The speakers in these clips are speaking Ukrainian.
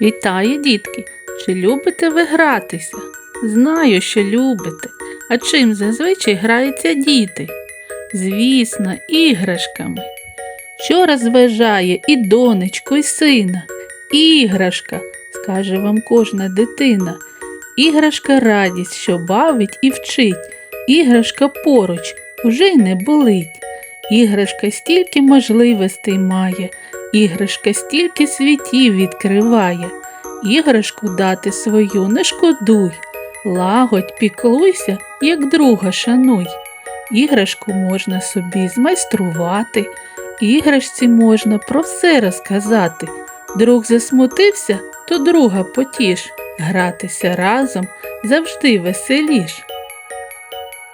Вітаю, дітки! Чи любите ви гратися? Знаю, що любите. А чим зазвичай граються діти? Звісно, іграшками. Що розважає і донечку, і сина? Іграшка, скаже вам кожна дитина. Іграшка радість, що бавить і вчить. Іграшка поруч уже й не болить. Іграшка стільки можливостей має, іграшка стільки світів відкриває. Іграшку дати свою не шкодуй, лагодь піклуйся, як друга шануй. Іграшку можна собі змайструвати, іграшці можна про все розказати. Друг засмутився, то друга потіш, гратися разом завжди веселіш.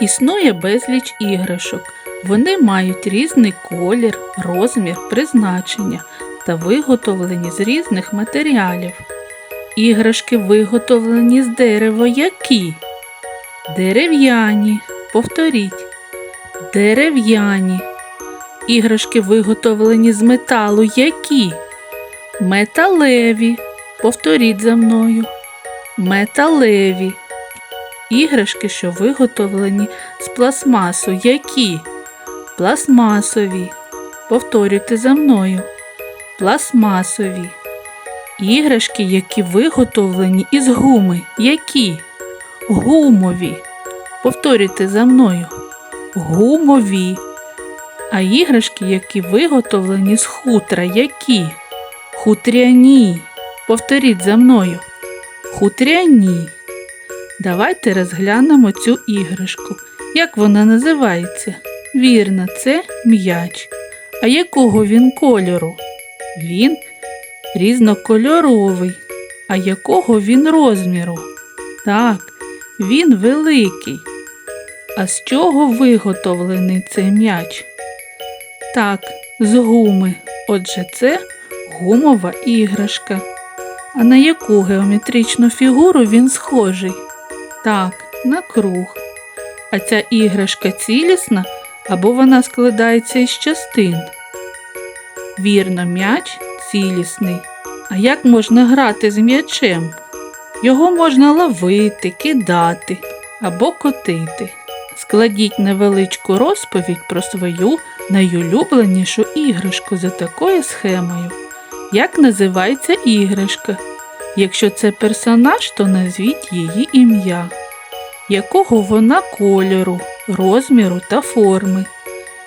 Існує безліч іграшок. Вони мають різний колір, розмір, призначення та виготовлені з різних матеріалів. Іграшки виготовлені з дерева які? Дерев'яні. Повторіть. Дерев'яні. Іграшки виготовлені з металу які? Металеві. Повторіть за мною. Металеві. Іграшки, що виготовлені з пластмасу, які? Пластмасові. Повторюйте за мною. Пластмасові. Іграшки, які виготовлені із гуми, які? Гумові. Повторюйте за мною. Гумові. А іграшки, які виготовлені з хутра, які? Хутряні. Повторіть за мною. Хутряні. Давайте розглянемо цю іграшку. Як вона називається? Вірно, це м'яч. А якого він кольору? Він різнокольоровий. А якого він розміру? Так, він великий. А з чого виготовлений цей м'яч? Так, з гуми. Отже, це гумова іграшка. А на яку геометричну фігуру він схожий? Так, на круг. А ця іграшка цілісна або вона складається із частин. Вірно, м'яч цілісний. А як можна грати з м'ячем? Його можна ловити, кидати або котити. Складіть невеличку розповідь про свою найулюбленішу іграшку за такою схемою. Як називається іграшка? Якщо це персонаж, то назвіть її ім'я. Якого вона кольору, розміру та форми,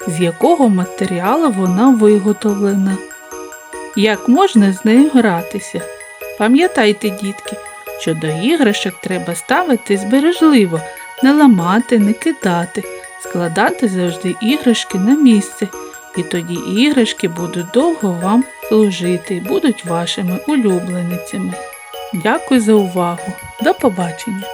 з якого матеріалу вона виготовлена. Як можна з нею гратися? Пам'ятайте, дітки, що до іграшок треба ставити збережливо, не ламати, не кидати, складати завжди іграшки на місце, і тоді іграшки будуть довго вам служити і будуть вашими улюбленицями. Дякую за увагу. До побачення!